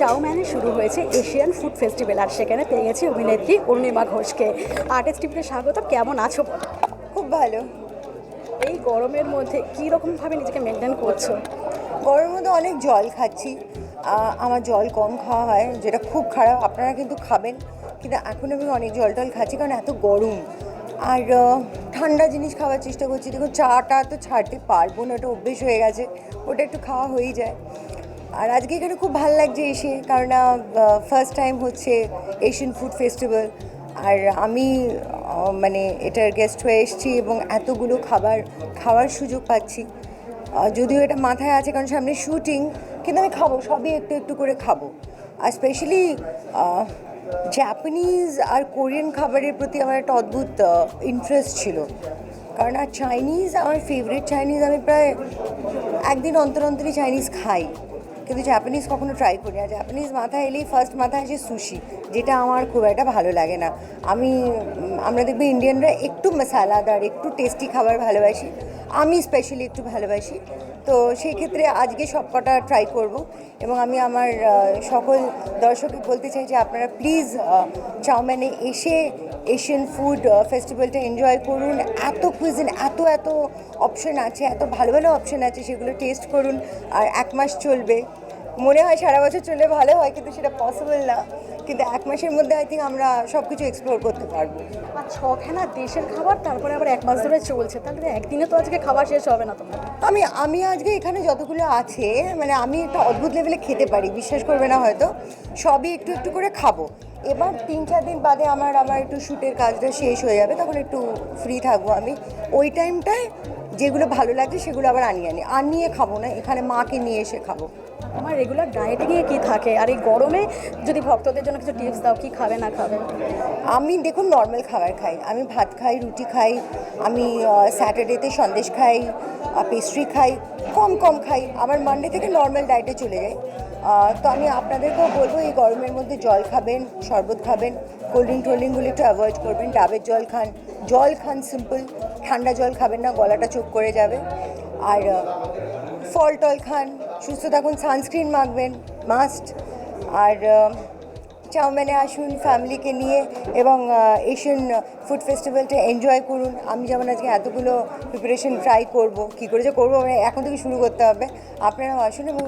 চাউম্যানে শুরু হয়েছে Asian food festival আর সেখানে পেয়ে গেছি অভিনেত্রী অরুণিমা ঘোষকে। আর্টিস্ট টিভিতে স্বাগত কেমন আছো খুব ভালো। এই গরমের মধ্যে কী রকমভাবে নিজেকে মেনটেন করছ? গরমের মধ্যে অনেক জল খাচ্ছি। আমার জল কম খাওয়া হয় যেটা খুব খারাপ। আপনারা কিন্তু খাবেন কিন্তু এখন আমি অনেক জল টল খাচ্ছি কারণ এত গরম। আর ঠান্ডা জিনিস খাওয়ার চেষ্টা করছি। দেখুন চাটা তো ছাড়তে পারব না ওটা অভ্যেস হয়ে গেছে। ওটা একটু খাওয়া হয়েই যায়। আর আজকে এখানে খুব ভালো লাগছে এসে, কারণ ফার্স্ট টাইম হচ্ছে এশিয়ান ফুড ফেস্টিভ্যাল আর আমি মানে এটার গেস্ট হয়ে এসেছি এবং এতগুলো খাবার, খাওয়ার সুযোগ পাচ্ছি। যদিও এটা মাথায় আছে, কারণ সামনে শুটিং কিন্তু আমি খাব, সবই একটু একটু করে খাব। আর স্পেশালি জাপানিজ আর কোরিয়ান খাবারের প্রতি আমার একটা অদ্ভুত ইন্টারেস্ট ছিল। কারণ, আর চাইনিজ আমার ফেভারিট চাইনিজ আমি প্রায় একদিন অন্তর অন্তরই চাইনিজ খাই। কিন্তু জাপানিজ কখনো ট্রাই করি না। জাপানিজ মাথায় এলেই ফার্স্ট মাথায় আসে সুশি যেটা আমার খুব একটা ভালো লাগে না। আমি আমরা দেখব ইন্ডিয়ানরা একটু মশালাদার একটু টেস্টি খাবার ভালোবাসি। আমি স্পেশালি একটু ভালোবাসি। তো সেই ক্ষেত্রে আজকে সবকটা ট্রাই করব এবং আমি আমার সকল দর্শককে বলতে চাই যে আপনারা প্লিজ চাউম্যানে এসে এশিয়ান ফুড ফেস্টিভ্যালটা এনজয় করুন। এত কুইজিন এত এত অপশন আছে এত ভালো ভালো অপশন আছে সেগুলো টেস্ট করুন আর এক মাস চলবে। মনে হয় সারা বছর চললে ভালো হয় কিন্তু সেটা পসিবল না। কিন্তু এক মাসের মধ্যে আই থিঙ্ক আমরা সব কিছু এক্সপ্লোর করতে পারব। আর ছখানা দেশের খাবার তারপরে আবার এক মাস ধরে চলছে। তাহলে একদিনে তো আজকে খাবার শেষ হবে না তোমার। আমি আমি আজকে এখানে যতগুলো আছে মানে আমি একটা অদ্ভুত লেভেলে খেতে পারি বিশ্বাস করবে না হয়তো। সবই একটু একটু করে খাব। এবার তিন চার দিন বাদে আমার আমার একটু শ্যুটের কাজটা শেষ হয়ে যাবে তখন একটু ফ্রি থাকব আমি। ওই টাইমটায় যেগুলো ভালো লাগছে সেগুলো আবার আনিয়ে আনি। আনিয়ে খাব না এখানে মাকে নিয়ে এসে খাব। আমার রেগুলার ডায়েটে ডায়েটিংয়ে কী থাকে? আর এই গরমে যদি ভক্তদের জন্য কিছু টিপস দাও কী খাবে না খাবে? আমি দেখুন নর্মাল খাবার খাই। আমি ভাত খাই রুটি খাই আমি স্যাটারডেতে সন্দেশ খাই পেস্ট্রি খাই কম কম খাই। আবার মানডে থেকে নর্মাল ডায়েটে চলে যাই। তো আমি আপনাদেরকেও বলব, এই গরমের মধ্যে জল খাবেন, শরবত খাবেন কোল্ড ড্রিঙ্ক টোল্ড ড্রিঙ্কগুলো একটু অ্যাভয়েড করবেন। ডাবের জল খান জল খান সিম্পল ঠান্ডা জল খাবেন না, গলাটা চোখ করে যাবে। আর ফল টল খান, সুস্থ থাকুন সানস্ক্রিন মাখবেন মাস্ট আর চাউম্যানে আসুন ফ্যামিলিকে নিয়ে এবং এশিয়ান ফুড ফেস্টিভ্যালটা এনজয় করুন। আমি যেমন আজকে এতগুলো প্রিপারেশন ট্রাই করব কী করে যে করব মানে এখন থেকে শুরু করতে হবে। আপনারাও আসুন এবং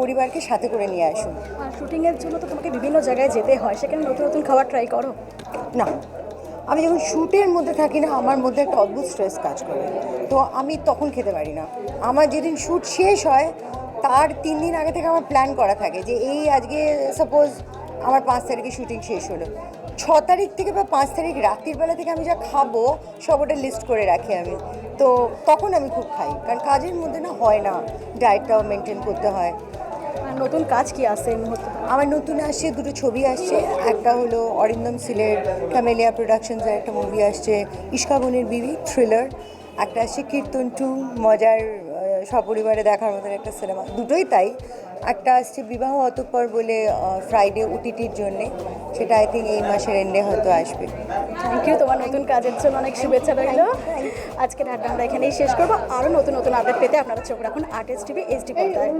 পরিবারকে সাথে করে নিয়ে আসুন। শুটিংয়ের জন্য তো তোমাকে বিভিন্ন জায়গায় যেতে হয় সেখানে নতুন নতুন খাবার ট্রাই করো? না। আমি যখন শ্যুটের মধ্যে থাকি না আমার মধ্যে একটা অদ্ভুত স্ট্রেস কাজ করে। তো আমি তখন খেতে পারি না। আমার যেদিন শ্যুট শেষ হয় তার তিন দিন আগে থেকে আমার প্ল্যান করা থাকে যে এই আজকে সাপোজ আমার পাঁচ তারিখে শুটিং শেষ হলো। ছ তারিখ থেকে বা পাঁচ তারিখ রাত্রির বেলা থেকে আমি যা খাব সব ওটা লিস্ট করে রাখি আমি। তো তখন আমি খুব খাই কারণ কাজের মধ্যে না হয় না ডায়েটটাও মেনটেন করতে হয়। আর নতুন কাজ কি আছে এই মুহূর্তে? আমার নতুন আসছে দুটো ছবি আসছে। একটা হলো অরিন্দম সিলের ক্যামেলিয়া প্রোডাকশনসের একটা মুভি আসছে ইস্কাবনের বিবি থ্রিলার একটা আসছে কীর্তন টু মজার সপরিবারে দেখার মতন একটা সিনেমা। দুটোই তাই। একটা আসছে বিবাহ অতঃপর বলে ফ্রাইডে উটিটির জন্যে। সেটা আই থিঙ্ক এই মাসের এন্ডে হয়তো আসবে। থ্যাংক ইউ তোমার নতুন কাজের জন্য অনেক শুভেচ্ছা রইল। আজকের আড্ডা আমরা এখানেই শেষ করব। আরও নতুন নতুন আপডেট পেতে আপনারা চোখ রাখুন আর্টিস্ট টিভি এইচডি পর্দায়।